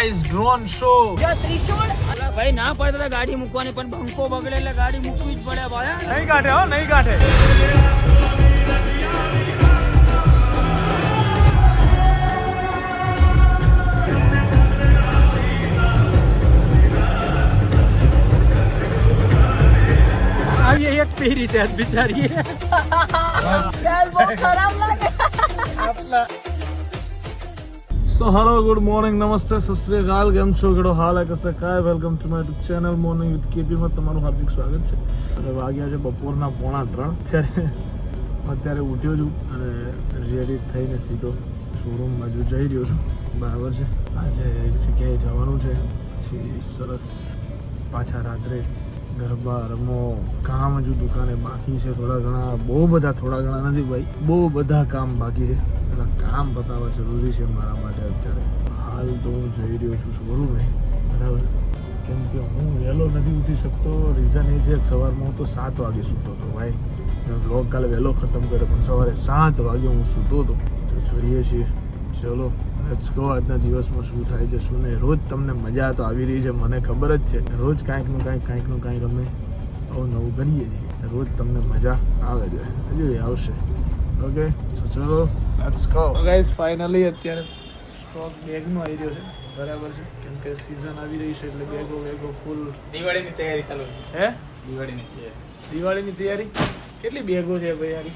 Guys drone show ભાઈ ના પડતા ગાડી મૂકવાની પણ બંકો બગડે એટલે ગાડી મૂકવી જ પડે ભાઈ નહીં કાઢે હો નહીં કાઢે આવી એક પહેરી છે બિચારી ખરાબ લાગે. સો હલો ગુડ મોર્નિંગ નમસ્તે સસ્ત્રીકાલ કેમ છો કેડો હાલ હે કસે કાય welcome to my channel morning with K P તમારું હાર્દિક સ્વાગત છે. અને વાગ્યા છે બપોરના પોણા ત્રણ. અત્યારે અત્યારે ઉઠ્યો છું અને રેડી થઈને સીધો શોરૂમ બાજુ જઈ રહ્યો છું. બરાબર છે? આજે એક જગ્યાએ જવાનું છે. પછી સરસ પાછા રાત્રે ગરબા, રમો, કામ હજુ દુકાને બાકી છે. થોડા ઘણા, બહુ બધા થોડા ઘણા નથી ભાઈ. બહુ બધા કામ બાકી છે. બધા કામ પતાવવા જરૂરી છે મારા માટે અત્યારે. હાલ તો હું જઈ રહ્યો છું શોરૂમે બરાબર? કેમ કે હું વહેલો નથી ઉઠી શકતો. રીઝન એ છે સવારમાં હું તો સાત વાગે સૂતો હતો ભાઈ. બ્લોગ કાલે વહેલો ખતમ કર્યો, પણ સવારે સાત વાગે હું સૂતો હતો. તો જોઈએ છીએ. ચલો લેટ્સ ગો આજના દિવસમાં શું થાય છે, શું નહીં? રોજ તમને મજા તો આવી રહી છે, મને ખબર જ છે. રોજ કાંઈકનું કાંઈક કાંઈકનું કાંઈક અમે આવું નવું કરીએ છીએ. રોજ તમને મજા આવે છે. હજુ આવશે. ઓકે ચલો લેટ્સ ગો ગાઈસ ફાઇનલી અત્યારે સ્ટોક બેગનો આવી રહ્યો છે. બરાબર છે. કેમ કે સિઝન આવી રહી છે એટલે બેગો બેગો ફૂલ દિવાળીની તૈયારી ચાલુ હે? દિવાળીની તૈયારી. દિવાળીની તૈયારી? કેટલી બેગો છે ભાઈ યારી?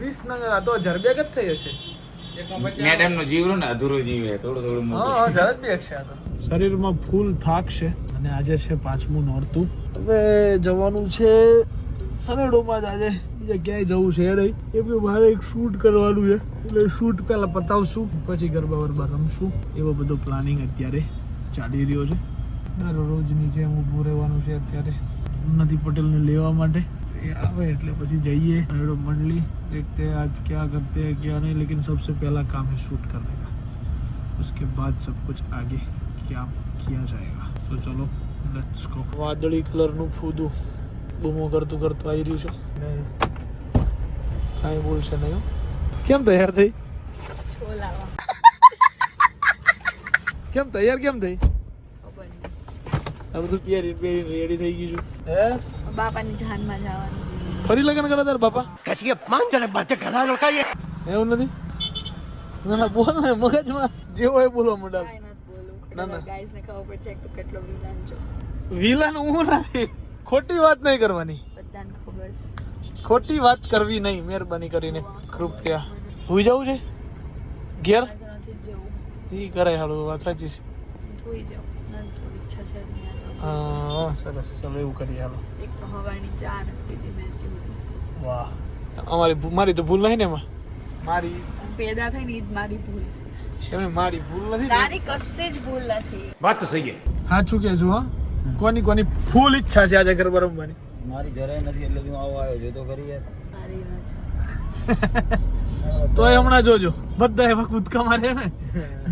વીસ નંગર આ તો હજાર બેગ જ થઈ હશે. મેડમ નો અધૂરો જીવ હે થોડું થોડું હા હજાર જ બેગ છે આ તો. શરીરમાં ફૂલ થાક છે અને આજે છે પાંચમું નોરતું. હવે જવાનું છે સનેડોમાં જ આજે. બીજે ક્યાંય જવું છે નહીં કેમ કે મારે એક શૂટ કરવાનું છે એટલે શૂટ પહેલા પતાવશું પછી ગરબા વરબા રમશું એવો બધો પ્લાનિંગ અત્યારે ચાલી રહ્યો છે દરરોજની જેમ ઊભું રહેવાનું છે અત્યારે ઉન્નતિ પટેલને લેવા માટે એ આવે એટલે પછી જઈએ सनेडो मंडली देखते हैं आज क्या करते हैं क्या नहीं लेकिन सबसे पहला काम है शूट करने का उसके बाद सब कुछ आगे क्या किया जाएगा તો ચલો લેટ્સ ગો વાદળી કલરનું ફૂદું બૂમો કરતું કરતું આવી રહ્યું છે ને કાંઈ બોલશે નહીં કેમ તૈયાર થઈ? કેમ તૈયાર કેમ થઈ? બધું પહેરી પહેરી રેડી થઈ ગયું છું. હે? બાપાની જાનમાં જવાનું. ફરી લગન કરે તાર બાપા? કશી અપમાનજનક બાતે ઘણા રોકાઈએ એવું નથી? ના ના બોલ ને મગજમાં જે હોય બોલવા મંડા ના ના. ગાઈસ ને ખબર પડશે કે કેટલો વિલન છો. વિલન હું નથી. ખોટી વાત નહીં કરવાની. બધાને ખબર છે. ખોટી વાત કરવી નહીં મહેરબાની કરીને કૃપયા. હું જવું છે? ઘેર? એ કરાય હાલો વાત સાચી છે. હા સરસ. ચલો એવું કરીએ હાલો. વાહ. અમારી મારી તો ભૂલ નહીં ને એમાં? મારી પેદા થઈને ને જ મારી ભૂલ. નથી ભૂલ નથી. વાત તો સહી સાચું કે જો કોની કોની ફૂલ ઈચ્છા છે આજે ઘર રમવાની? મારી જરાય નથી એટલે હું આવો આવ્યો જો તો કરી યાર. મારી નથી તોય હમણાં જોજો. બધા એવા કૂદકા મારે ને.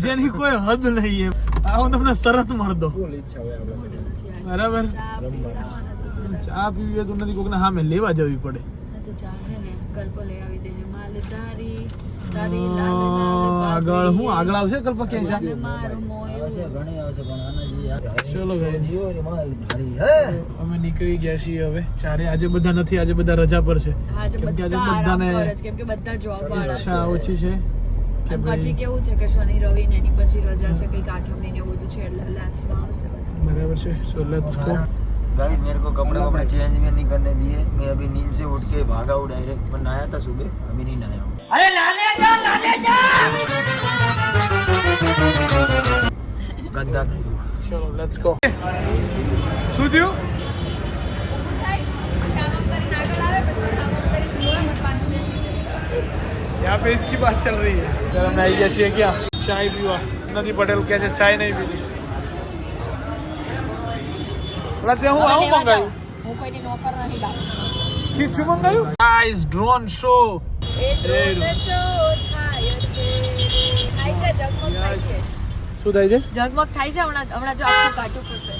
જેની કોઈ હદ નહીં એમ. આ હું તમને શરત માર દો બરાબર? ચા તો છે. પીવી તો નથી કોકને સામે લેવા જવી પડે. તો ચા હે ને કલ્પ લઈ આવી દે. માલધારી તારી લાલ અ, લાલ આગળ હું આગળ આવશે કલ્પા કે છે? મારું મોયું આવશે ઘણી આવશે પણ આના જેવી આ- ચલો અમે નીકળી ગયા છીએ હવે ચારે. આજે બધા નથી આજે બધા રજા પર છે. આજે કેમ કે આજે બધાને કેમ કે બધા જોબ વાળા ઈચ્છા છે. ઓછી છે કે પછી કેવું છે કે શનિ રવિ ને એની પછી રજા છે કંઈક આઠમની ને એવું બધું છે એટલે લાસ્ટમાં આવશે બરાબર છે સો લેટ્સ ગો गाइस मेरे को कपड़े कपड़े चेंज भी नहीं करने दिए। मैं अभी नींद से उठ के भागा हूँ डायरेक्ट मैं नहाया था सुबह अभी नहीं नहाया हूँ। अरे लाने जा लाने जा! गंदा था चलो लेट्स गो सुधियो यहाँ पे इसकी बात चल रही है। चलो मैं ये शेखिया चाय पीवा नदी पटेल कैसे चाय नहीं पीली એટલે હું આવું મંગાવ્યું હું કોઈની નોકર નથી લાગતી ખીચું મંગાવ્યું ગાઈસ ડ્રોન શો એ ડ્રોન શો થાય છે. થાય છે જગમગ થાય છે. શું થાય છે? જગમગ થાય છે હમણાં હમણાં જો આખું કાટું પૂછે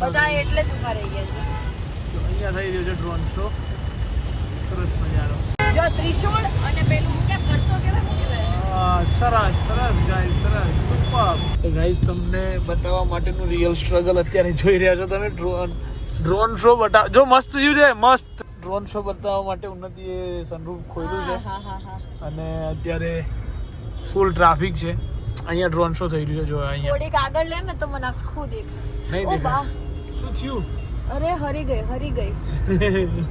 બધા એટલે જ ઊભા રહી ગયા અહીંયા થઈ રહ્યો છે ડ્રોન શો સરસ મજાનો. સરસ સરસ ગાઈસ સરસ. સુપર તો ગાઈસ તમને બતાવવા માટેનું રિયલ સ્ટ્રગલ અત્યારે જોઈ રહ્યા છો તમે. ડ્રોન ડ્રોન શો બતાવ જો મસ્ત વ્યૂ છે મસ્ત. ડ્રોન શો બતાવવા માટે ઉન્નતિએ સનરૂફ ખોલ્યું છે. હા હા હા અને અત્યારે ફૂલ ટ્રાફિક છે. અહીંયા ડ્રોન શો થઈ રહ્યો છે જો અહીંયા. થોડીક આગળ લે ને તો મને આખું દેખાય. નહીં દેખાય. શું થયું? અરે હરી ગઈ હરી ગઈ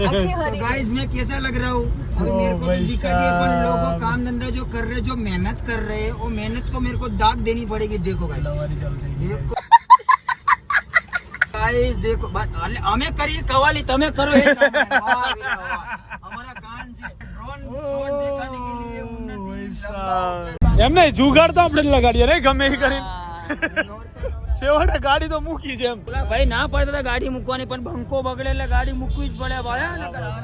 આખી હરી ગઈ गाइस मैं कैसा लग रहा हूँ अभी ओ मेरे को तो भाई दिक्कत ये पर साहब। लोगों काम धंधा जो कर रहे जो मेहनत कर रहे हैं वो मेहनत को मेरे को दाग देनी पड़ेगी देखो गाइस સવારી ચાલુ થઈ ગઈ. देखो गाइस देखो बात अरे અમે કરીએ કવાલી તમે કરો એ કામ. વાહ વીરા વાહ. हमारा कान से ड्रोन शॉट दिखाने के लिए उन्नति लंबा એમ નહીં જુગાડ તો આપણે જ લગાડીએ ને ગમે એ કરીને છેવટે ગાડી તો મૂકી છે એમ. ભાઈ ના પડતા ગાડી મૂકવાની પણ બંકો બગડે એટલે ગાડી મૂકવી જ પડે ભાઈ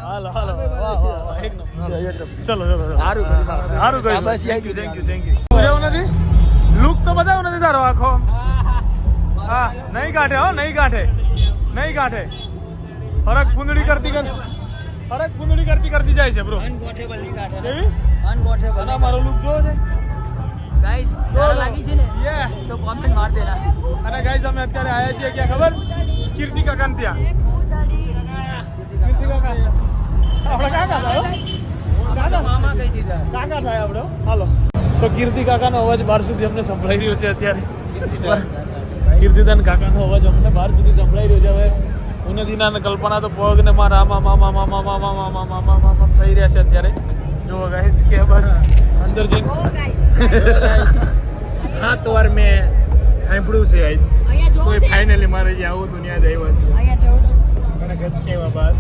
હાલો હાલો. ચલો ચલો સારું સારું thank you thank you thank you નથી? લુક તો બતાવ નથી તારો આખો. હા નહીં કાઢે હો નહીં કાઢે નહીં કાઢે ફરક ફૂંદડી કરતી કર ફરક ફૂંદડી કરતી કરતી જાય છે બ્રો અનગોઠેબલ નહીં કાઢે એવી અનગોઠેબલ મારો લુક જોવો છે? ગાઈસ સારા લાગી છે ને? તો કોમેન્ટ માર દેલા અને ગાઈસ અમે અત્યારે આયા છીએ ક્યાં ખબર? કીર્તિ કાકાને ત્યાં. કીર્તિ કાકા. આપણે કાકા હો. કાકા મામા કહી દીધા. કાકા થાય આપણો? હાલો. સો કીર્તિ કાકાનો અવાજ બહાર સુધી અમને સંભળાઈ રહ્યો છે અત્યારે. કીર્તિદાન કાકાનો અવાજ અમને બહાર સુધી સંભળાઈ રહ્યો છે. હવે ઉન્નતિના અને કલ્પના તો પગ ને મારા આમાં મામા મામા મામા મામા મામા મામા થઈ રહ્યા છે અત્યારે. જો ગાઈસ કે બસ. અંદર જઈને. ઓ ગાઈસ સાત વાર મેં સાંભળ્યું છે આજ. કોઈ ફાઇનલી મારે જ્યાં આવું હતું ત્યાં જ આવ્યો છું અહીંયા જોવું છે. મને ગચકાવ્યા બાદ.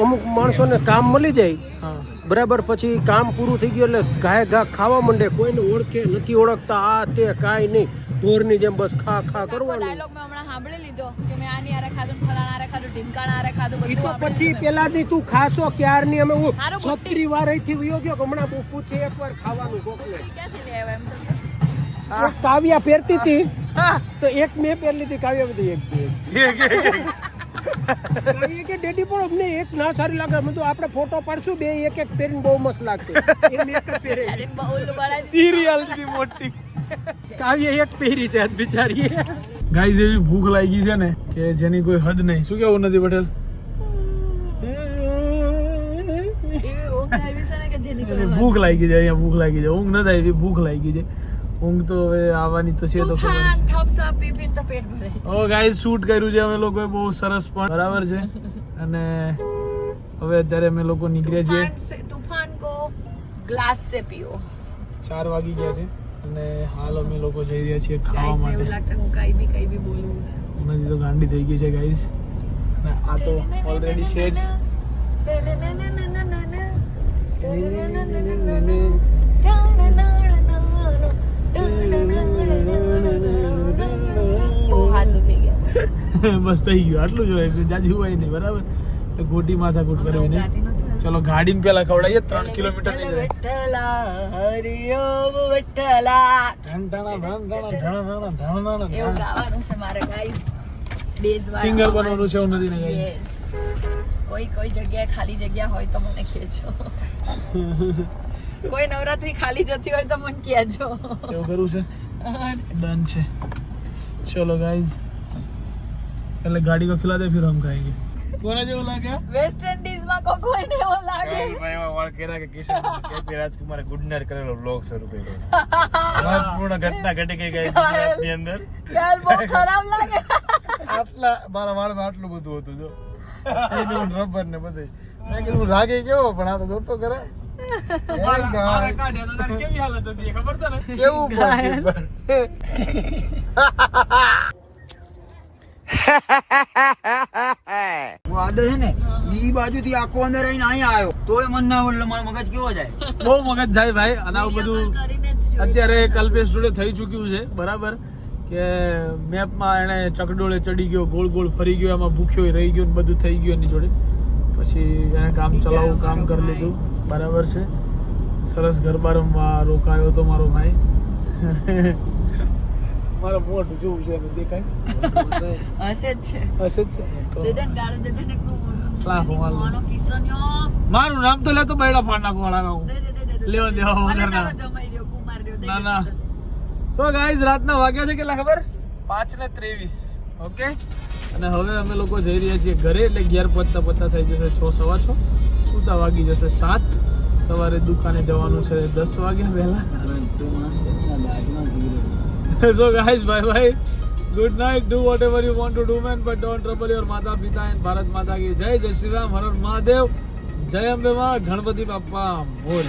અમુક માણસોને કામ મળી જાય. હા. બરાબર પછી કામ પૂરું થઈ ગયું એટલે ગાય ઘા ખાવા માંડે. કોઈને ઓળખે નથી ઓળખતા આ તે કાંઈ નહીં. ઢોરની જેમ બસ ખા ખા કરવાનું. ડાયલોગ મેં હમણાં સાંભળી લીધો કે મેં આની આરે ખાધું ફલાણા આરે ખાધું ઢીમકાણા આરે ખાધું બધું તો પછી પેલાની તું ખાશો ક્યારની? અમે હું હારું મોટી. છત્રી વાર અહીંથી વિયો ગયો હમણાં બહુ પૂછે એકવાર ખાવાનું ગોખલે ક્યાંથી લે આવ્યા એમ તો કાવ્યા પહેરતી હતી. તો એક મેં પહેરી લીધી કાવ્યા બધી એક બે. એક. એક કે ડેડી પણ અમને એક ના સારી લાગે. અમે તો આપણે ફોટો પાડશું બે એક એક પહેરીને બહુ મસ્ત લાગશે. એમ એક પહેરે. અરે બહુ બળા સિરિયલથી મોટી. કાવ્ય એક પહેરી છે બિચારી ગાઈઝ એવી ભૂખ લાગી છે ને કે જેની કોઈ હદ નહીં. શું કેવું નથી પટેલ? ભૂખ લાગી જાય અહીંયા ભૂખ લાગી જાય ઊંઘ નથી આવી ભૂખ લાગી જાય ઊંઘ તો હવે આવવાની તો છે તો થમ્સ અપ પી પી પેટ ભરે. ઓ ગાઈસ શૂટ કર્યું છે અમે લોકોએ બહુ સરસ પણ. બરાબર છે. અને હવે અત્યારે અમે લોકો નીકળ્યા છીએ. તુફાન કો ગ્લાસ સે પીઓ. 4 વાગી ગયા છે. અને હાલ અમે લોકો જઈ રહ્યા છીએ ખાવા માટે એવું લાગશે હું કઈ બી કઈ બી બોલું. એનાથી તો ગાંડી થઈ ગઈ છે ગાઈસ અને આ તો ઓલરેડી છે જ. ના ના ના ના ના ના ના ના ના ના ના બસ થઈ ગયું. આટલું જ હોય. જાજુ હોય નહીં બરાબર? એટલે ગોટી માથા કૂટ કરવી નહીં. ચલો ગાડીને પેલા ખવડાવીએ ત્રણ કિલોમીટરની જાય. ગાઈસ સિંગર બનવાનું છે એવું નથી ને guys? કોઈ કોઈ જગ્યાએ ખાલી જગ્યા હોય તો મને કહેજો. કોઈ નવરાત્રી ખાલી જતી હોય તો મને કહેજો એવું કરું છે? ડન છે. ચલો ગાઈઝ એટલે ગાડી કો ખિલા દે ફિર હમ ખાएंगे કોના જેવો લાગ્યા વેસ્ટ ઇન્ડિઝમાં કોક હોય એવો લાગે? ભાઈ એવા વાળ કેરા કે કિશન કેપી રાજકુમાર ગુડનર કરેલો વ્લોગ શરૂ કર્યો મહત્વપૂર્ણ ઘટના ઘટી ગઈ ગઈ ની અંદર. યાર બહુ ખરાબ લાગે. આટલા મારા વાળમાં આટલું બધું હતું જો. રબર ને બધે. મેં કીધું લાગે કેવો પણ આ તો જોતો કરે બાજુથી આખો અંદર આવીને અહીંયા આવ્યો. તોય મન ના એટલે મારો મગજ કેવો જાય? બહુ મગજ જાય ભાઈ અને બધું અત્યારે કલ્પેશ જોડે થઈ ચૂક્યું છે બરાબર? કે મેપમાં એણે ચકડોળે ચડી ગયો ગોળ ગોળ ફરી ગયો એમાં ભૂખ્યો રહી ગયો ને બધું થઈ ગયું એની જોડે. પછી એને કામ ચલાવું કામ કરી લીધું. બરાબર છે. સરસ ગરબા રમવા રોકાયો તો મારો ભાઈ. મારો મોઢું જેવું છે એને દેખાય. હશે જ છે. હશે જ છે. દેદન ગાળો દેદેન એક. મારું નામ તો લેતો બૈડા ફાડ નાખો વાળા દે દે દે દે લેવા દેવા ભલે જમાઈ રહ્યો કુમાર રહ્યો ના ના. તો ગાઈઝ રાતના વાગ્યા છે કેટલા ખબર? પાંચ ને ત્રેવીસ. ઓકે અને હવે અમે લોકો જઈ રહ્યા છીએ ઘરે એટલે અગિયાર પત્તા પત્તા થઈ જશે છ સવા છ. સુતા વાગી જશે સાત. સવારે દુકાને જવાનું છે દસ વાગ્યા પહેલા. So guys bye bye good night do whatever you want to do man but don't trouble your માતા પિતા એન્ડ ભારત માતા કી જય જય શ્રી રામ હરણ હર મહાદેવ જય અંબે માં ગણપતિ બાપ્પા બોલ